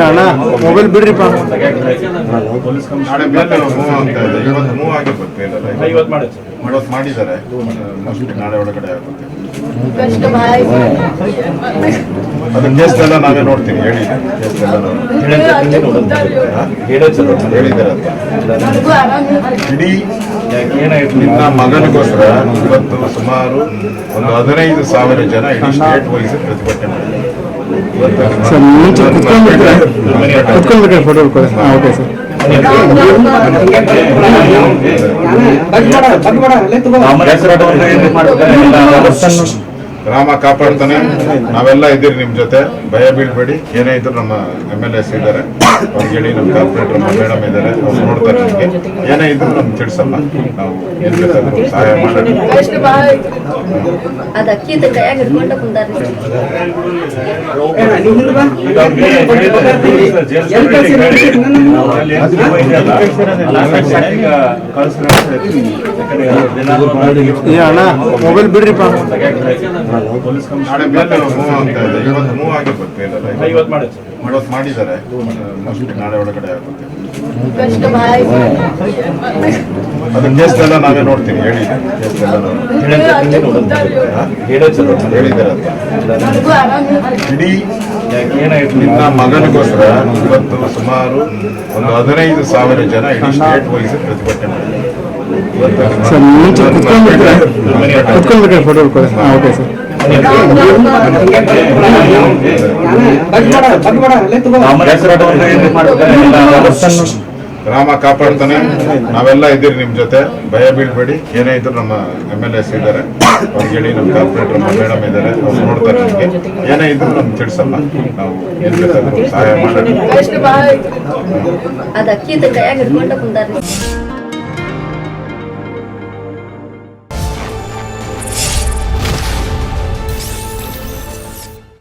ಅಣ್ಣ ಮೊಬೈಲ್ ಬಿಡ್ರಿಪ್ಪ. ಇವತ್ತು ಮಾಡಿದ್ದಾರೆ ನಾಳೆ ಒಳಗಡೆ ಆಗುತ್ತೆ ಕಷ್ಟ ಭಾಳ ಅದು ಎಲ್ಲ ನಾವೇ ನೋಡ್ತೀನಿ ಹೇಳಿ. ಕೇಸ್ ಎಲ್ಲ ಹೇಳಿದ್ದಾರೆ ಅಂತ ಇಡೀ ನಿನ್ನ ಮಗನಿಗೋಸ್ಕರ ಇವತ್ತು ಸುಮಾರು ಒಂದು ಹದಿನೈದು ಸಾವಿರ ಜನ ಇಡೀ ಸ್ಟೇಟ್ ವೈಸ್ ಪ್ರತಿಭಟನೆ ಮಾಡಿದ್ದಾರೆ. ಓಕೆ ಸರ್ ಗ್ರಾಮ ಕಾಪಾಡ್ತಾನೆ. ನಾವೆಲ್ಲ ಇದ್ದೀರಿ ನಿಮ್ ಜೊತೆ. ಭಯ ಬೀಳ್ಬೇಡಿ. ಏನೇ ಇದ್ರು ನಮ್ಮ ಎಂ ಎಲ್ ಎಸ್ ಇದ್ದಾರೆ. ಅವ್ರಿಗೆ ಹೇಳಿ ನಮ್ಮ ಕಾರ್ಪೊರೇಟರ್ ಮೇಡಮ್ ಇದ್ದಾರೆ. ಅವ್ರು ನೋಡ್ತಾರೆ ನಮಗೆ. ಏನೇ ಇದ್ರು ನಮ್ಗೆ ತಿಳಿಸಲ್ಲ. ನಾವು ಏನ್ ಬೇಕಾದ್ರೂ ಸಹಾಯ ಮಾಡಿ ಮೊಬೈಲ್ ಬಿಡ್ರಿಪ್ಪ. ಮಾಡಿದ್ದಾರೆ. ಮೋಸ್ಟ್ಲಿ ನಾಳೆ ಒಳಗಡೆ ಆಗುತ್ತೆ. ಕಷ್ಟ ಭಾಳ ಅದು ಕೇಸ್ ಎಲ್ಲ ನಾವೇ ನೋಡ್ತೀನಿ ಹೇಳಿ. ಎಲ್ಲ ಹೇಳಿದ್ದಾರೆ. ಅಂತ. ಇಡೀ ನಿನ್ನ ಮಗನಿಗೋಸ್ಕರ ಇವತ್ತು ಸುಮಾರು ಒಂದು ಹದಿನೈದು ಸಾವಿರ ಜನ ಇಡೀ ಸ್ಟೇಟ್ ವೈಸ್ ಪ್ರತಿಭಟನೆ ಮಾಡಿದ್ದಾರೆ. ಇವತ್ತು ಸರ್ ಮುಂಚೆ ಕುತ್ಕೊಂಡ್ಬಿಟ್ರೆ ಕುತ್ಕೊಂಡ್ಬಿಟ್ರೆ ಫೋಟೋ ಕೊಡಿ. ಹಾಂ ಓಕೆ ಸರ್ ಗ್ರಾಮ ಕಾಪಾಡ್ತಾನೆ. ನಾವೆಲ್ಲ ಇದ್ದೀರಿ ನಿಮ್ ಜೊತೆ. ಭಯ ಬೀಳ್ಬೇಡಿ. ಏನೇ ಇದ್ರು ನಮ್ಮ ಎಂ ಎಲ್ ಎಸ್ ಇದ್ದಾರೆ. ಅವ್ರಿಗೆ ಹೇಳಿ ನಮ್ಮ ಕಾರ್ಪೊರೇಟರ್ ಮೇಡಮ್ ಇದ್ದಾರೆ. ಅವ್ರು ನೋಡ್ತಾರೆ ನಮಗೆ. ಏನೇ ಇದ್ರು ನಮ್ಗೆ ತಿಳಿಸಲ್ಲ. ನಾವು ಏನ್ ಬೇಕಾದ್ರೂ ಸಹಾಯ ಮಾಡೋಣ